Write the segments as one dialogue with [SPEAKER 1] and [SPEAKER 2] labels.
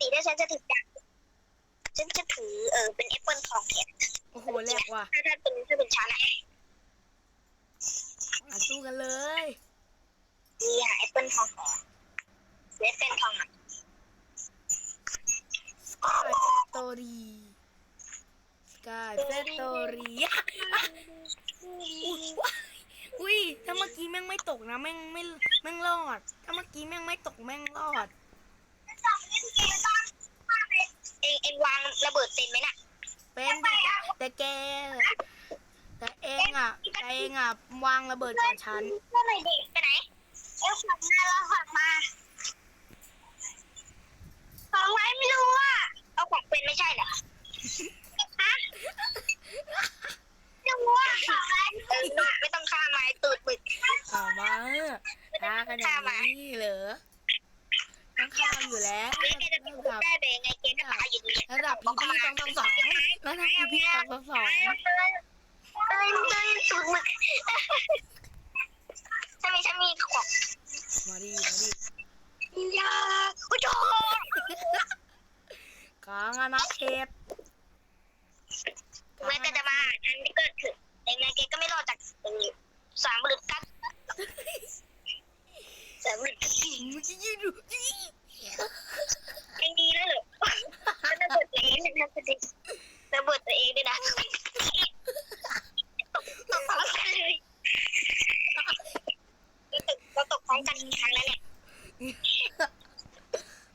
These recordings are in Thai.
[SPEAKER 1] ติถ้าฉันจะถือดาบฉันจะถือเออเป็นแอปเปิลทองแทน
[SPEAKER 2] โอ้โหแหลกว่ะ
[SPEAKER 1] ถ้าถ้าเป็นถ้าเป็นฉันอะ
[SPEAKER 2] มาสู้กันเลย
[SPEAKER 1] นี่อะแอปเปิลทองก่อนแอปเปิลทองอะ
[SPEAKER 2] สกายแฟคทอรี่สกายแฟคทอรี่อุ้ยว้ายอุ้ยถ้าเมื่อกี้แม่งไม่ตกนะแม่งไม่แม่งรอด ถ้าเมื่อกี้แม่งไม่ตกแม่งรอด
[SPEAKER 1] เองเองวางระเบิดเป็นไหมน่ะ
[SPEAKER 2] เป็นดิแต่แกแต่เองอะแต่เองอะวางระเบิดก่อนฉัน
[SPEAKER 1] เมื่อไหร่เด็กไปไหนเอลฝักมาแล้วฝักมาของไว้ไม่รู้ว่าเอาของเป็นไม่ใช่เหรอฮะจะว่าของไว้เออหนูไม่ต้องฆ่าไม้ตูดบึก
[SPEAKER 2] ถามว่าท้ากันอย่างนี้เหรอ ต้องข้ามอยู่แล้ว
[SPEAKER 1] ไม่แกจะไป
[SPEAKER 2] ระ
[SPEAKER 1] พูด
[SPEAKER 2] ดับ
[SPEAKER 1] ได้ไปยังไงเกมก็ตายอยู่ดี
[SPEAKER 2] ระดับพีพีสองสองสองระดับพีพีสองสองสอง
[SPEAKER 1] เอ้ยเอ้ยตูดบึกฉันมีฉันมีของ
[SPEAKER 2] มาดิมาดิ
[SPEAKER 1] ยาโอ้โห
[SPEAKER 2] กลางอาณาเขต
[SPEAKER 1] เว้นแต่จะมาอันที่เกิดขึ้นยังไงเกก็ไม่รอดจากสามหรือกัดสามหรือกัด
[SPEAKER 2] มึงจะยืนดู
[SPEAKER 1] เองดีแล้วเหรอระเบิดตัวเองนะพอดีระเบิดตัวเองด้วยนะตกตกพร้อมกันเลยเราตกพร้ อมกันอีกครั้งแล้วเนี่ย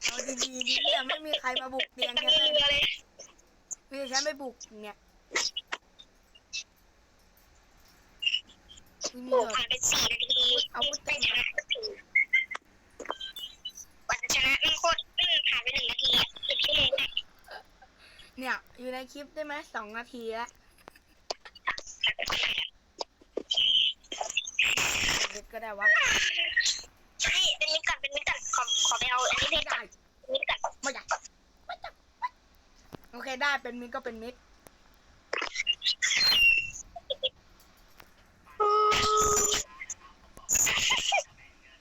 [SPEAKER 2] เอาดีๆนี่เนี่ยไม่มีใครมาบุกเตียง
[SPEAKER 1] ตั้ง
[SPEAKER 2] ฉัน
[SPEAKER 1] เรื
[SPEAKER 2] เลย
[SPEAKER 1] อเลย
[SPEAKER 2] มีแต่ฉันไปบุกเนี่ยมี
[SPEAKER 1] โอ้
[SPEAKER 2] แบบ
[SPEAKER 1] ผ่านไปสี่นาทีไม่ชนะสักทีกว่าจะชนะไม่โคตรไม่ผ่านไปหนึ่งนาทีหนึ่งชั่วโมงได้
[SPEAKER 2] เนี่ยอยู่ในคลิปได้ไหมสองนาทีแล้วเด็ดก็ ได้วะ
[SPEAKER 1] ใช่เป็นมิตรกันเป็นมิตรกันขอขอไปเอาอันนี้เพ
[SPEAKER 2] ไม่
[SPEAKER 1] ชรก่อ
[SPEAKER 2] ได้
[SPEAKER 1] นมิตรกัน
[SPEAKER 2] ไม่ได้ไม่ได้โอเคได้เป็นมิตรก็เป็นมิตร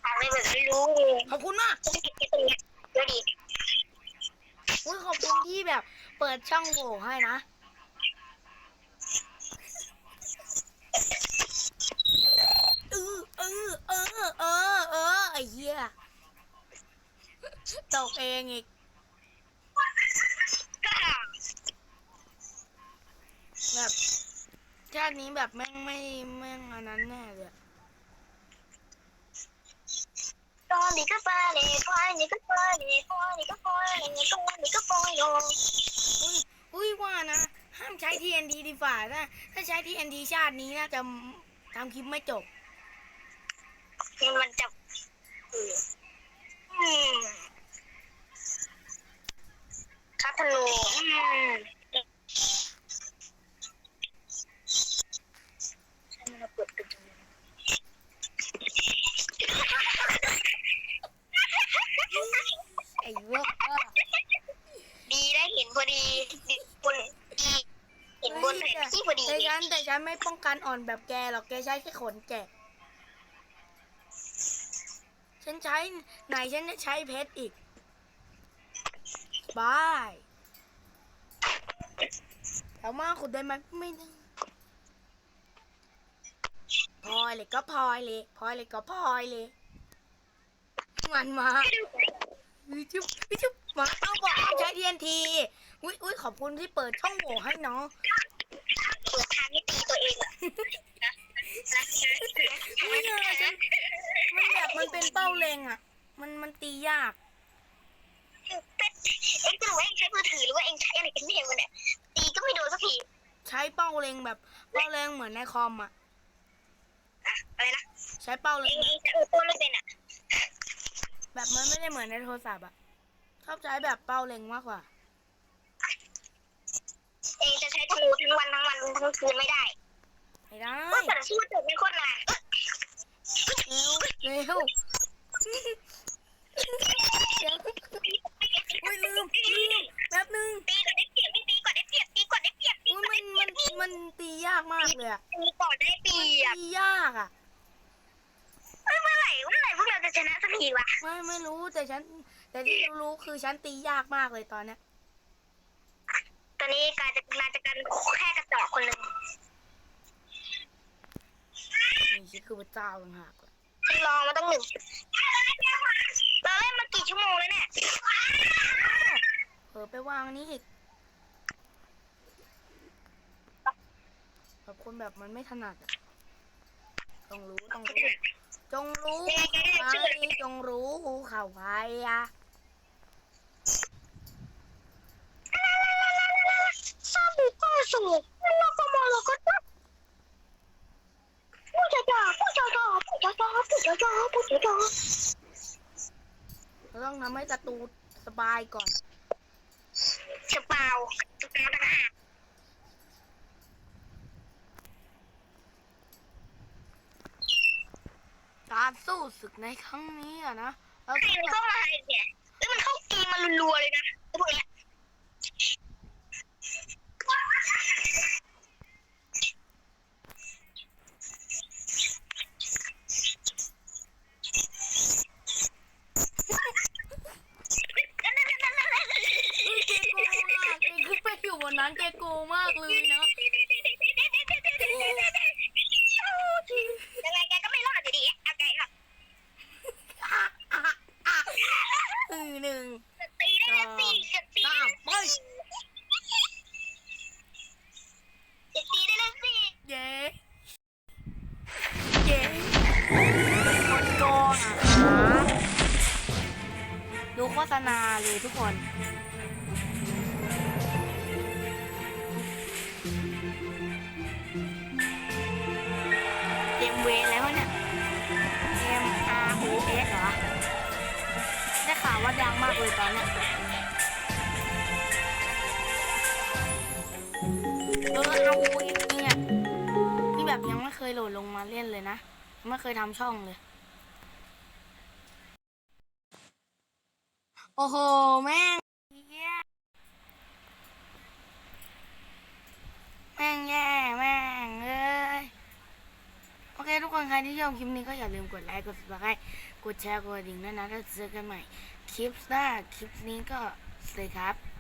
[SPEAKER 1] อะไรแบบไม่รู้
[SPEAKER 2] ขอบคุณมาก
[SPEAKER 1] จะเก็บตรงเนี้ยดูดิ
[SPEAKER 2] อุ้ยขอบคุณที่แบบ เปิดช่องโหว่ให้นะเออเออเออเออเออไอ้เหี้ยตกเอ งอีก
[SPEAKER 1] ก็
[SPEAKER 2] แบบชาตินี้แบบแม่งไม่แม่งอันนั้นแน่เลยอะ
[SPEAKER 1] ตอนนี้ก็ไปเลยพอยนี่ก็ไปเลยพอยนี่ก็ไปเลยตรงนี้ก็ไปโย
[SPEAKER 2] อุ้ยอุ้ยว่านะ ห้ามใช้ TNT ดีฝ่าถ้าถ้าใช้ TNT ชาตินี้น่าจะทำคลิปไม่จบ
[SPEAKER 1] นี่มันจะอืม คาธนูอืมฉันมาเปิดกันตรง
[SPEAKER 2] ไอ้เวก
[SPEAKER 1] ดีได้เห็นพอดีดีบนดีเห็นบนแผนที่พอดี
[SPEAKER 2] แต่ฉันแต่ฉันไม่ป้องกันอ่อนแบบแกหรอกแกใช้แค่ขนแกะฉันใช้ไหนฉันจะใช้เพชรอีก บายแถวมาขุดได้ไหมไม่ได้พลอยเลยก็พลอยเลยพลอยเลยก็พลอยเลยมันมาวิจุบวิจุบมาเอาบอกให้ใช้ TNT อุ้ยอุ้ยขอบคุณที่เปิดช่องโหว่ให้เนาะ
[SPEAKER 1] เปิดทางให้ตีตัวเองอะนะนะนะ
[SPEAKER 2] อุ้ยเออฉันมันแบบมันเป็นเป้าเล็งอะ มันมันตียาก
[SPEAKER 1] เป้าเล็
[SPEAKER 2] งเหมือนในคอมอะ
[SPEAKER 1] อะอะไรนะ
[SPEAKER 2] ใช้เป้าเล็
[SPEAKER 1] เอ็
[SPEAKER 2] ง
[SPEAKER 1] งเอ็งใช้โอโต้ไม่เป็นอะ
[SPEAKER 2] แบบมันไม่ได้เหมือนในโทรศัพท์อะชอบใช้แบบเป้าเล็งมากกว่า
[SPEAKER 1] เอ็งจะใช้ธนูทั้งวันทั้งวันทั้งคืนไม่ได้
[SPEAKER 2] ไม่ได้
[SPEAKER 1] ว่าแต่ชื่อเกิดไม่โคตรนาน
[SPEAKER 2] เร็วเร็ว เล
[SPEAKER 1] ยอะตีก่อนได้เปรียบ
[SPEAKER 2] ตียากอะ
[SPEAKER 1] เอ้ยเมื่อไหร่เมื่อไหร่พวกเราจะชนะสักทีวะ
[SPEAKER 2] ไม่ไม่รู้แต่ฉัน แต่ที่รู้ๆคือฉันตียากมากเลยตอนเนี้ย
[SPEAKER 1] ตอนนี้กลายจะกลายจะกันแค่กระจอกคนหนึ่ง
[SPEAKER 2] นี่ฉันคือพระเจ้าต่างหากล่ะ
[SPEAKER 1] ฉันลองมาตั้งหนึ่งเราเล่นมากี่ชั่วโมงแล้วเนี่ย
[SPEAKER 2] เออไปวางนี้อีกแบบ คนแบบมันไม่ถนัดอะต้องรู้ต้องรู้ จงรู้ไปจงรู้หูเข้าไปอะ
[SPEAKER 1] ซาบุก็สูงแล้วก็มองแล้วก็ตัดผู้จ่าจ่าผู้จ่าจ่าผู้จ่าจ่าผู้จ่าจ่าผู้จ่าจ่า
[SPEAKER 2] เราต้องทำให้ศัตรูสบายก่อน
[SPEAKER 1] สเปล่าสเปาต่างหาก
[SPEAKER 2] การสู้ศึกในครั้งนี้อะนะแล้ว
[SPEAKER 1] ใครมันเข้ามาเนี่ยแล้วมันเข้ากีมมารัวๆเลยนะไอ้พวกเนี้ย
[SPEAKER 2] เกโกมากเกขึ้นไปอยู่บนนั้นเกโกมากเลยนะ
[SPEAKER 1] ยังไงแกก็ไม่รอดอยู่ดีเอาไงครับ
[SPEAKER 2] หนึ่งหนึ่ง
[SPEAKER 1] ตีได้แล้วสิจะตี
[SPEAKER 2] สามไป
[SPEAKER 1] จะตีได้แล้วสิ
[SPEAKER 2] เย้เย้คนโกงอะคะดูโฆ ษณาเลยทุกคนเกมเวแล้วเนี่ย M R O S เหรอ ได้ข่าวว่าดังมากเลยตอนเนี้ยเออ R O S เนี่ย นี่แบบยังไม่เคยโหลดลงมาเล่นเลยนะ ไม่เคยทำช่องเลย อ้โห แม่งแม่งแย่แม่งเอ้ยโอเคทุกคนใครที่ชอบคลิปนี้ก็อย่าลืมกดไลค์กดซับสไคร์กดแชร์กดดิ่งด้วยนะถ้าเจอกันใหม่ คลิปหน้าคลิปนี้ก็สวัสดีครับ